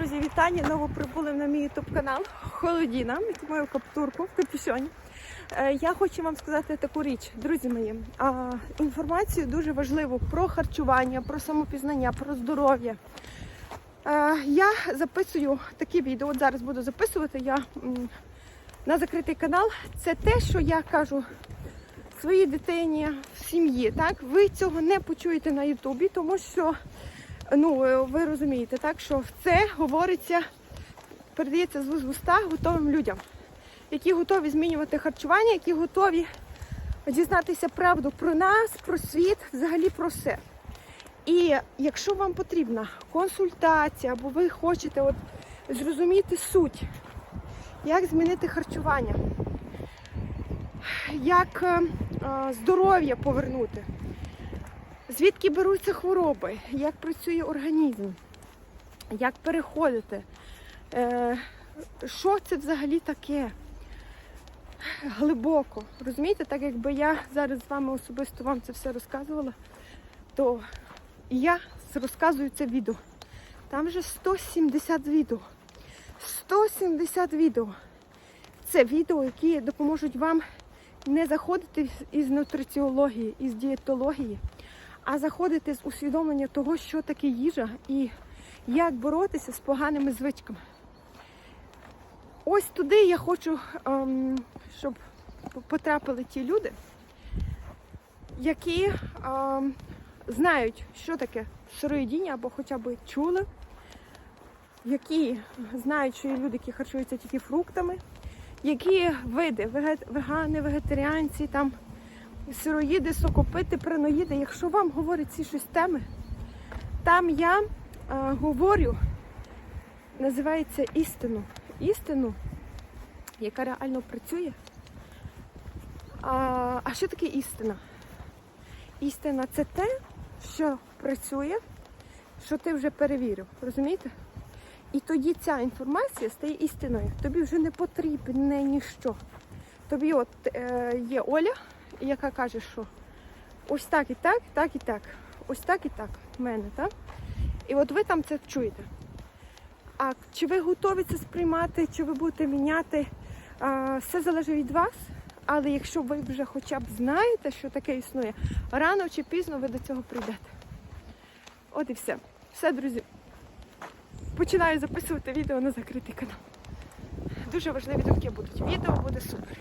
друзі, вітання! Ново прибули на мій ютуб канал Холодіна, мою каптурку в капюшоні. Е, Я хочу вам сказати таку річ, друзі мої. Інформацію дуже важливу про харчування, про самопізнання, про здоров'я. Е, Я записую такі відео. От зараз буду записувати я на закритий канал. Це те, що я кажу своїй дитині в сім'ї. Так, ви цього не почуєте на Ютубі, тому що ну е, ви розумієте, так що це говориться, передається з вуст готовим людям, які готові змінювати харчування, які готові дізнатися правду про нас, про світ, взагалі про все. І якщо вам потрібна консультація, або ви хочете от зрозуміти суть, як змінити харчування, як е, е, здоров'я повернути, звідки беруться хвороби, як працює організм, як переходити, е, що це взагалі таке глибоко. Розумієте, так якби я зараз з вами особисто вам це все розказувала, то я розказую це відео. Там вже 170 відео. 170 відео. Це відео, які допоможуть вам не заходити із нутриціології, із дієтології, а заходити з усвідомлення того, що таке їжа і як боротися з поганими звичками. Ось туди я хочу, ем, щоб потрапили ті люди, які ем, знають, що таке сироїдіння, або хоча б чули, які знають, що є люди, які харчуються тільки фруктами, які види вегани, вегетаріанці, там сироїди, сокопити, праноїди. Якщо вам говорять ці щось теми, там я е, говорю, називається істину. Істину, яка реально працює. А, а що таке істина? Істина це те, що працює, що ти вже перевірив. Розумієте? І тоді ця інформація стає істиною. Тобі вже не потрібне ніщо. Тобі от е, є Оля, яка каже, що ось так і так, так і так, ось так і так в мене, так? І от ви там це чуєте. А чи ви готові це сприймати, чи ви будете міняти, а, все залежить від вас. Але якщо ви вже хоча б знаєте, що таке існує, рано чи пізно ви до цього прийдете. От і все. Все, друзі. Починаю записувати відео на закритий канал. Дуже важливі думки будуть. Відео буде супер.